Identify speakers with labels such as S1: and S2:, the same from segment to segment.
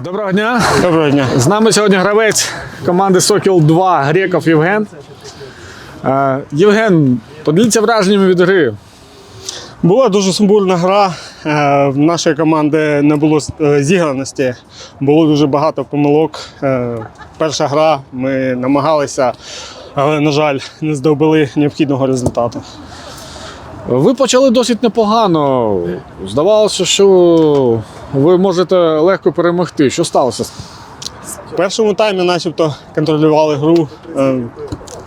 S1: Доброго дня.
S2: Доброго дня.
S1: З нами сьогодні гравець команди Сокіл 2 Греков Євген. Е, Євген, поділіться враженнями від гри.
S2: Була дуже сумбурна гра. Е, В нашої команди не було е, зіграності, було дуже багато помилок. Перша гра ми намагалися, але, на жаль, не здобули необхідного результату.
S1: Ви почали досить непогано. Здавалося, що ви можете легко перемогти. Що сталося?
S2: В першому таймі начебто контролювали гру, е,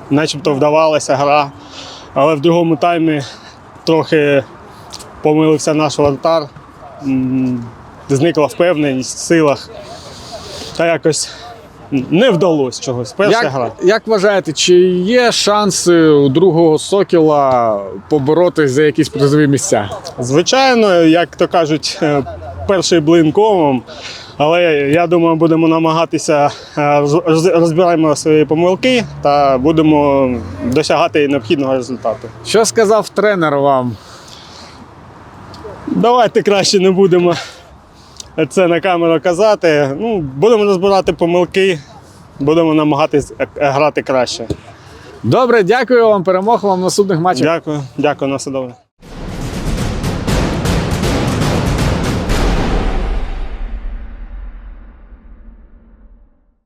S2: начебто вдавалася гра, але в другому таймі трохи помилився наш вратар, зникла впевненість в силах. Та якось не вдалося чогось. Перша
S1: Як,
S2: гра.
S1: як вважаєте, чи є шанси у другого Сокіла поборотись за якісь призові місця?
S2: Звичайно, як то кажуть, е, перший блин комом. Але я думаю, будемо намагатися е, роз- роз- розбираємо свої помилки та будемо досягати необхідного результату.
S1: Що сказав тренер вам?
S2: Давайте краще не будемо це на камеру казати. Ну, будемо розбирати помилки, будемо намагатись е, грати краще.
S1: Добре, дякую вам, перемог вам наступних матчах.
S2: Дякую, дякую на все добре.